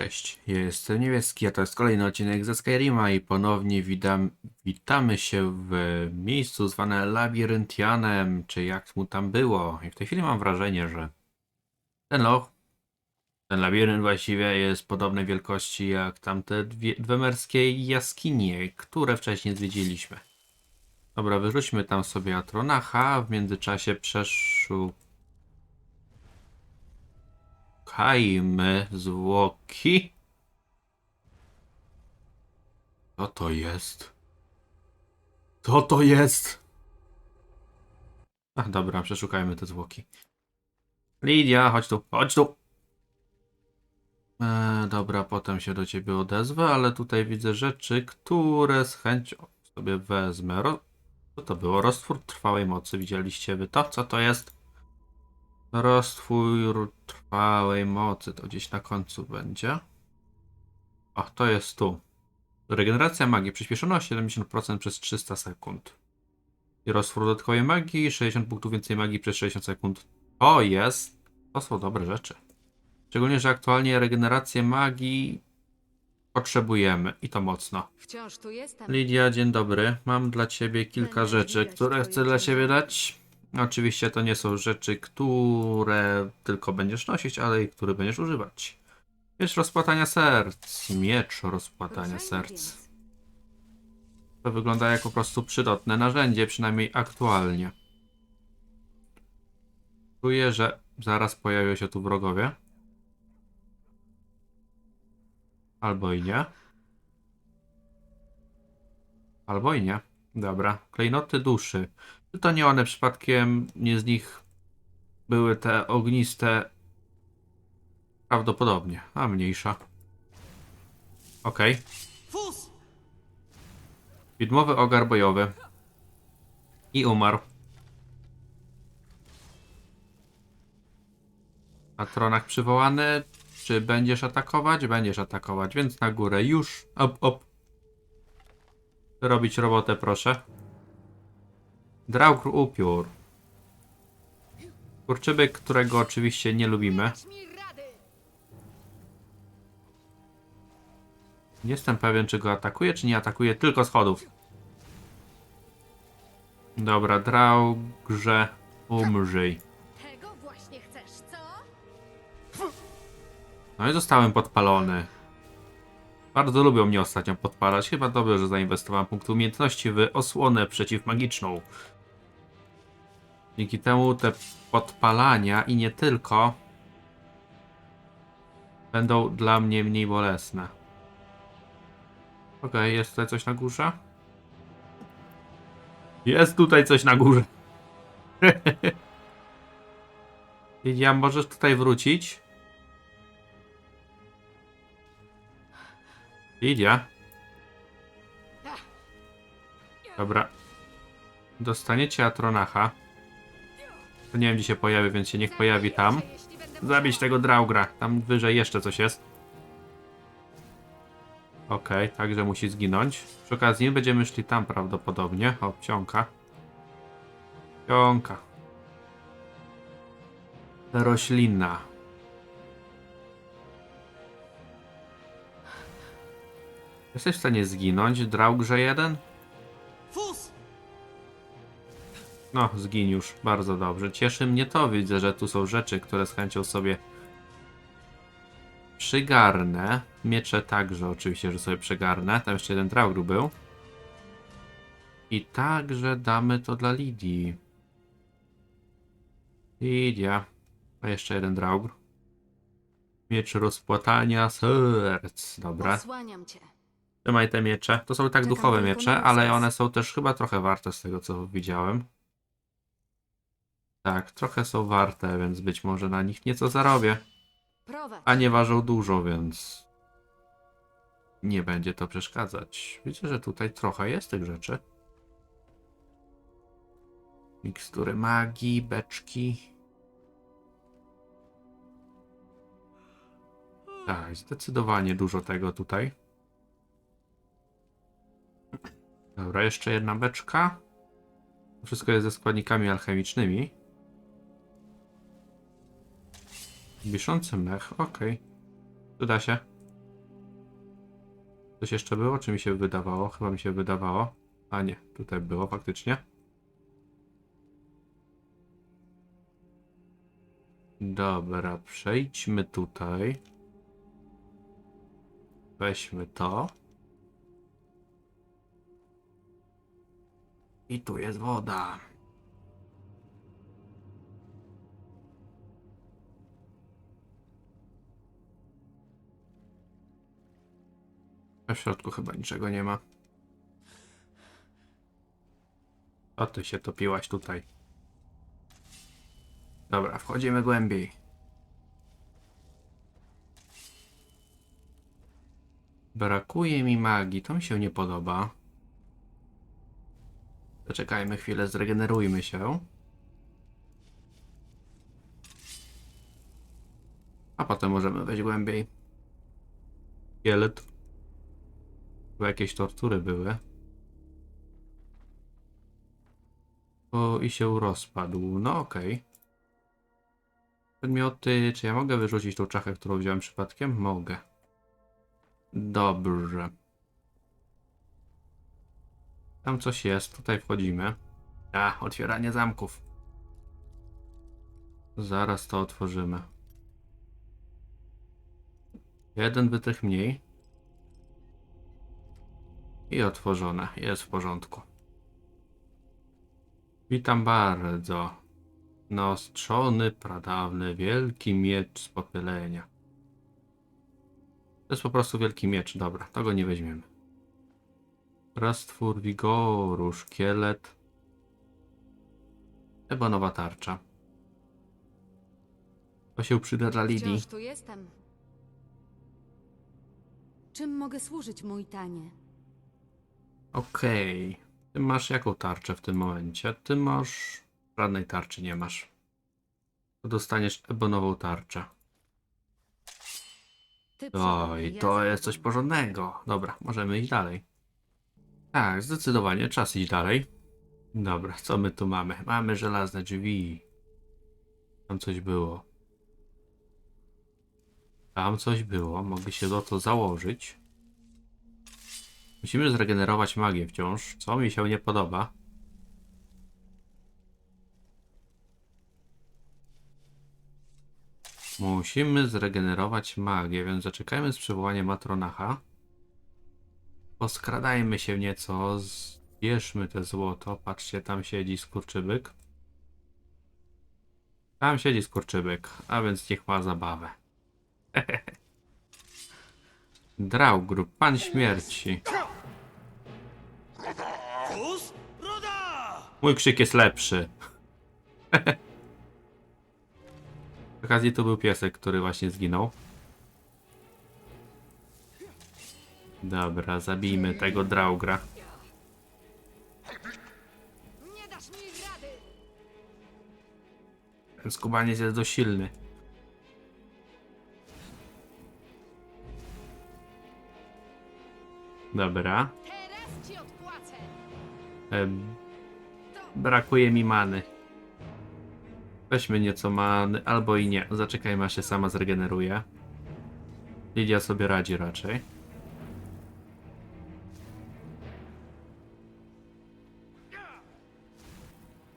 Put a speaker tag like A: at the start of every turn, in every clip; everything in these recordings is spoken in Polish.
A: Cześć, jestem Niebieski, a to jest kolejny odcinek ze Skyrima i ponownie witam, witamy się w miejscu zwane Labiryntianem, czy jak mu tam było. I w tej chwili mam wrażenie, że ten loch, ten labirynt właściwie jest podobnej wielkości jak tamte dwie, dwemerskie jaskinie, które wcześniej zwiedziliśmy. Dobra, wyrzućmy tam sobie Atronacha, w międzyczasie przeszukajmy zwłoki. Co to jest? Co to jest? Ach, dobra, przeszukajmy te zwłoki. Lidia, chodź tu, chodź tu. E, dobra, potem się do ciebie odezwę, ale tutaj widzę rzeczy, które z chęcią sobie wezmę. Ro... Co to było? Roztwór trwałej mocy. Widzieliście wy to? Co to jest? Roztwór trwałej mocy. To gdzieś na końcu będzie. O, to jest tu. Regeneracja magii przyspieszona o 70% przez 300 sekund. I roztwór dodatkowej magii 60 punktów więcej magii przez 60 sekund. To jest. To są dobre rzeczy. Szczególnie, że aktualnie regenerację magii potrzebujemy i to mocno. Lidia, dzień dobry. Mam dla ciebie kilka rzeczy, które chcę dla ciebie dać. Oczywiście to nie są rzeczy, które tylko będziesz nosić, ale i które będziesz używać. Miecz rozpłatania serc. Miecz rozpłatania serc. To wygląda jak po prostu przydatne narzędzie, przynajmniej aktualnie. Czuję, że zaraz pojawią się tu wrogowie. Albo i nie. Albo i nie. Dobra. Klejnoty duszy. Czy to nie one przypadkiem, nie z nich były te ogniste? Prawdopodobnie. A mniejsza. Okej.
B: Fus!
A: Widmowy ogar bojowy. I umarł. Na tronach przywołany. Czy będziesz atakować? Będziesz atakować, więc na górę już. Op, op. Robić robotę, proszę. Draugr upiór. Kurczybyk, którego oczywiście nie lubimy. Nie jestem pewien, czy go atakuje, czy nie atakuje tylko schodów. Dobra, Draugrze, umrzyj.
C: Tego właśnie chcesz, co?
A: No i zostałem podpalony. Bardzo lubią mnie ostatnio podpalać. Chyba dobrze, że zainwestowałem punkt umiejętności w osłonę przeciwmagiczną. Dzięki temu te podpalania i nie tylko będą dla mnie mniej bolesne. Okej, jest tutaj coś na górze? Jest tutaj coś na górze. Lidia, możesz tutaj wrócić? Lidia? Dobra. Dostaniecie Atronacha. To nie wiem, gdzie się pojawi, więc się niech pojawi tam. Zabić tego Draugra. Tam wyżej jeszcze coś jest. Okej, także musi zginąć. Przy okazji będziemy szli tam prawdopodobnie. O, psionka. Psionka. Roślina. Jesteś w stanie zginąć, Draugrze jeden?
B: Fus!
A: No, zgin już. Bardzo dobrze. Cieszy mnie to. Widzę, że tu są rzeczy, które z chęcią sobie przygarnę. Miecze także oczywiście, że sobie przygarnę. Tam jeszcze jeden Draugr był. I także damy to dla Lidii. Lidia. A jeszcze jeden Draugr. Miecz rozpłatania serc. Dobra.
C: Osłaniam cię.
A: Trzymaj te miecze. To są i tak
C: Czekam
A: duchowe
C: tylko
A: miecze, ale
C: rozkaz.
A: one są też chyba trochę warte z tego, co widziałem. Tak, trochę są warte, więc być może na nich nieco zarobię.
C: Prowadź.
A: A nie ważą dużo, więc nie będzie to przeszkadzać. Widzę, że tutaj trochę jest tych rzeczy. Mikstury magii, beczki. Tak, zdecydowanie dużo tego tutaj. Dobra, jeszcze jedna beczka. Wszystko jest ze składnikami alchemicznymi. Wiszący mech, okej. Przyda się. Coś jeszcze było, czy mi się wydawało? Chyba mi się wydawało. A nie, tutaj było faktycznie. Dobra, przejdźmy tutaj. Weźmy to. I tu jest woda. A w środku chyba niczego nie ma. O, ty się topiłaś tutaj. Dobra, wchodzimy głębiej. Brakuje mi magii, to mi się nie podoba. Zaczekajmy chwilę, zregenerujmy się. A potem możemy wejść głębiej. Kielet. Bo jakieś tortury były. O, i się rozpadł. No okej. Przedmioty. Czy ja mogę wyrzucić tą czachę, którą wziąłem przypadkiem? Mogę. Dobrze. Tam coś jest. Tutaj wchodzimy. A, otwieranie zamków. Zaraz to otworzymy. Jeden wytrych mniej. I otworzone. Jest w porządku. Witam bardzo. Naostrzony, pradawny, wielki miecz z popylenia. To jest po prostu wielki miecz. Dobra, to go nie weźmiemy. Rastwór wigoru, szkielet. Chyba nowa tarcza. To się przyda dla Lidii.
C: Wciąż tu jestem.
D: Czym mogę służyć, mój tanie?
A: Okej. Ty masz jaką tarczę w tym momencie? Ty masz... Żadnej tarczy nie masz. To dostaniesz ebonową tarczę. Oj, to jest coś porządnego. Dobra, możemy iść dalej. Tak, zdecydowanie czas iść dalej. Dobra, co my tu mamy? Mamy żelazne drzwi. Tam coś było. Tam coś było. Mogę się do to założyć. Musimy zregenerować magię wciąż, co mi się nie podoba. Musimy zregenerować magię, więc zaczekajmy z przywołaniem Matronacha. Poskradajmy się nieco, zbierzmy te złoto. Patrzcie, tam siedzi skurczybyk. Tam siedzi skurczybyk, a więc niech ma zabawę. Draugr, pan śmierci. Mój krzyk jest lepszy. W okazji to był piesek, który właśnie zginął. Dobra, zabijmy tego Draugra.
C: Nie dasz mi rady!
A: Ten skubaniec jest dość silny. Dobra.
C: Teraz ci odpłacę!
A: Em, brakuje mi many. Weźmy nieco many, albo i nie. Zaczekajmy, aż się sama zregeneruje. Lidia sobie radzi raczej.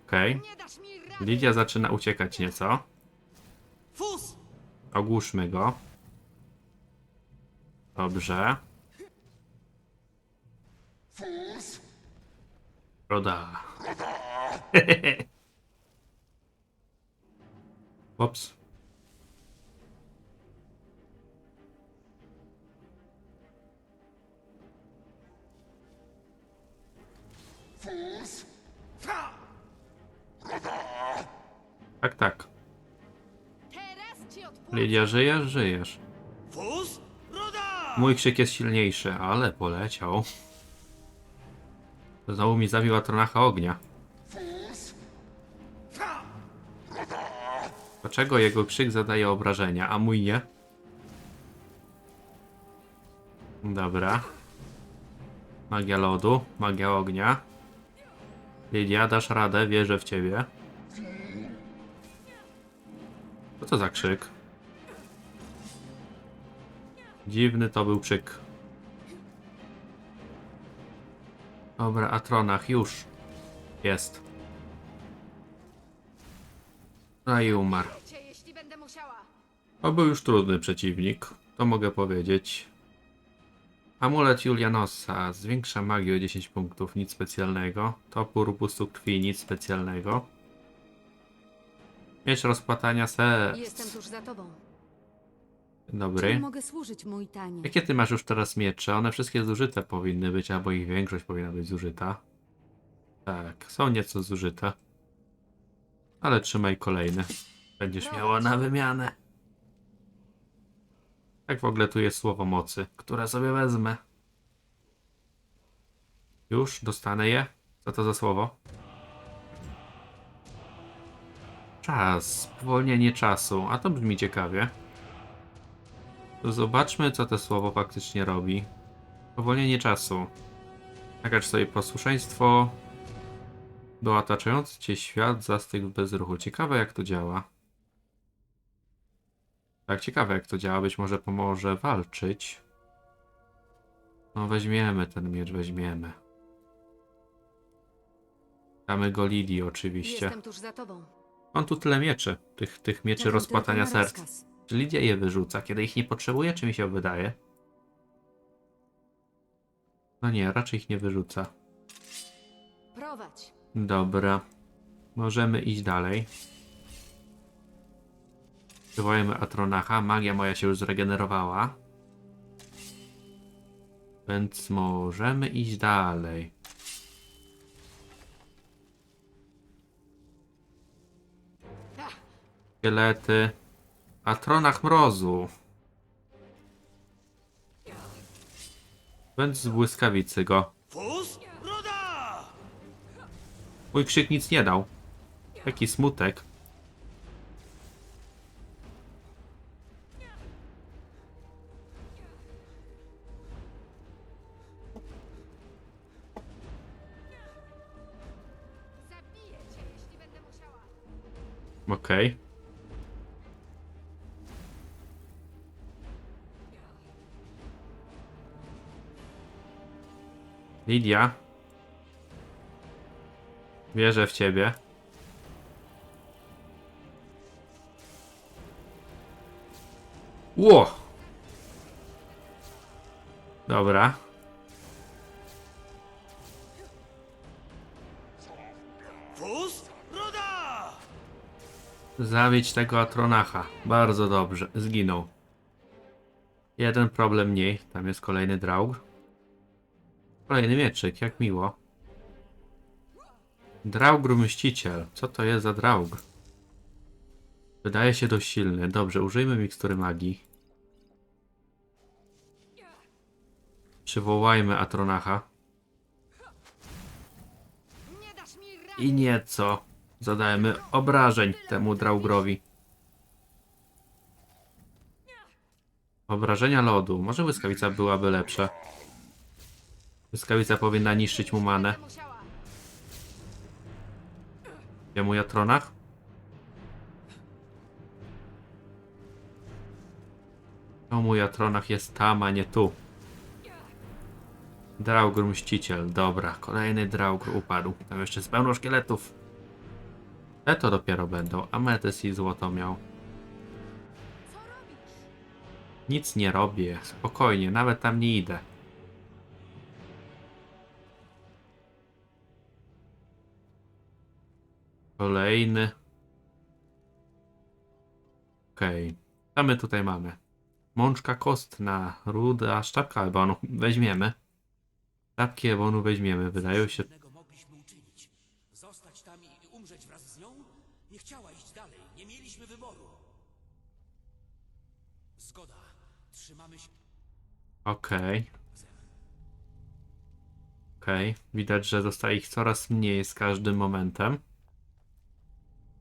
A: Okej.
C: rady!
A: Lidia zaczyna uciekać nieco. Ogłuszmy go. Dobrze. Roda. Ops. Tak, tak.
C: Teraz ci odpłacę!
A: Lidia, żyjesz? Żyjesz. Mój krzyk jest silniejszy, ale poleciał. Znowu mi zabiła tronacha ognia. Dlaczego jego krzyk zadaje obrażenia, a mój nie? Dobra. Magia lodu, magia ognia. Lidia, dasz radę, wierzę w ciebie. Co to za krzyk? Dziwny to był krzyk. Dobra, Atronach już. Jest. No i umarł.
C: Cię, jeśli będę musiała.
A: To był już trudny przeciwnik, to mogę powiedzieć. Amulet Julianosa zwiększa magię o 10 punktów, nic specjalnego. Topór pustu krwi, nic specjalnego. Miecz rozpłatania serc.
D: Jestem tuż za tobą.
A: Dobry.
D: Czym mogę służyć, mój tanie?
A: Jakie ty masz już teraz miecze? One wszystkie zużyte powinny być, albo ich większość powinna być zużyta. Tak, są nieco zużyte. Ale trzymaj kolejny. Będziesz miała na wymianę. Jak w ogóle tu jest słowo mocy, które sobie wezmę. Już dostanę je? Co to za słowo? Czas, spowolnienie czasu, a to brzmi ciekawie. To zobaczmy, co to słowo faktycznie robi. Powolnienie czasu. Nakacz sobie posłuszeństwo. Do otaczający cię świat zastygł w bezruchu. Ciekawe, jak to działa. Tak, ciekawe, jak to działa. Być może pomoże walczyć. No, weźmiemy ten miecz, weźmiemy. Damy go Lidii, oczywiście.
D: Jestem tuż za tobą.
A: Mam tu tyle mieczy. Tych, tych mieczy
D: Czekam
A: rozpłatania
D: tylko na
A: serc.
D: rozkaz.
A: Czy Lidia je wyrzuca, kiedy ich nie potrzebuje, czy mi się wydaje? No nie, raczej ich nie wyrzuca.
D: Prowadź.
A: Dobra. Możemy iść dalej. Przywołajmy Atronacha. Magia moja się już zregenerowała. Więc możemy iść dalej. Szkielety. Atronach mrozu. Więc z błyskawicy go. Mój krzyk nic nie dał. Jaki smutek. Okej. Lidia. Wierzę w ciebie. Ło! Dobra. Zabić tego Atronacha. Bardzo dobrze. Zginął. Jeden problem mniej. Tam jest kolejny Draugr. Kolejny mieczyk, jak miło. Draugr Mściciel. Co to jest za Draugr? Wydaje się dość silny. Dobrze, użyjmy mikstury magii. Przywołajmy Atronacha. I nieco zadajemy obrażeń temu Draugrowi. Obrażenia lodu. Może błyskawica byłaby lepsza. Błyskawica powinna niszczyć mu manę.
C: Będę musiała.
A: Gdzie mój Atronach? To mój Atronach jest tam, a nie tu. Draugr Mściciel. Dobra, kolejny Draugr upadł. Tam jeszcze jest pełno szkieletów. Te to dopiero będą. Ametys i złoto miał. Nic nie robię. Spokojnie, nawet tam nie idę. Kolejny. Okej. Co my tutaj mamy? Mączka kostna, ruda, sztabka ebonu. Weźmiemy. Sztabki ebonu weźmiemy. Wydają się...
E: Nie mieliśmy wyboru. Zgoda. Trzymamy się.
A: Okej. Okej. Widać, że zostaje ich coraz mniej z każdym momentem.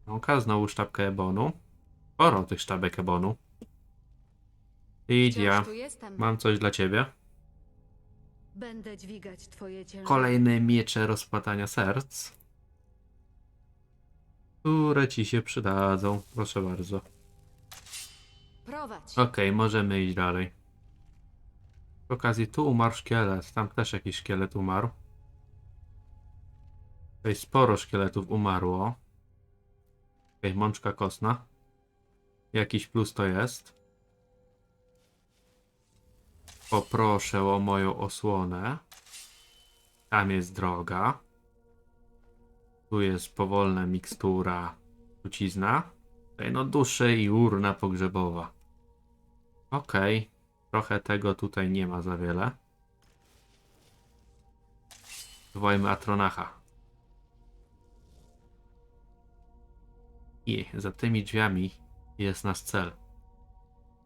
A: Oka, znowu sztabkę ebonu. Sporo tych sztabek ebonu. Lidia,
D: Wciąż tu jestem.
A: mam coś dla ciebie.
D: Będę dźwigać twoje ciężary.
A: Kolejne miecze rozpłatania serc. Które ci się przydadzą. Proszę bardzo.
D: Prowadź.
A: Okej, możemy iść dalej. Przy okazji tu umarł szkielet. Tam też jakiś szkielet umarł. Tutaj sporo szkieletów umarło. Okej, mączka kostna. Jakiś plus to jest. Poproszę o moją osłonę. Tam jest droga. Tu jest powolna mikstura trucizna. Tutaj no duszy i urna pogrzebowa. Okej. Trochę tego tutaj nie ma za wiele. Wołajmy Atronacha. I za tymi drzwiami jest nasz cel.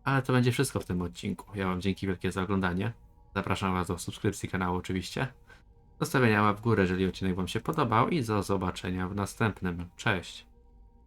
A: Ale to będzie wszystko w tym odcinku. Ja Wam dzięki wielkie za oglądanie. Zapraszam Was do subskrypcji kanału oczywiście. Zostawienia łap w górę, jeżeli odcinek Wam się podobał i do zobaczenia w następnym. Cześć!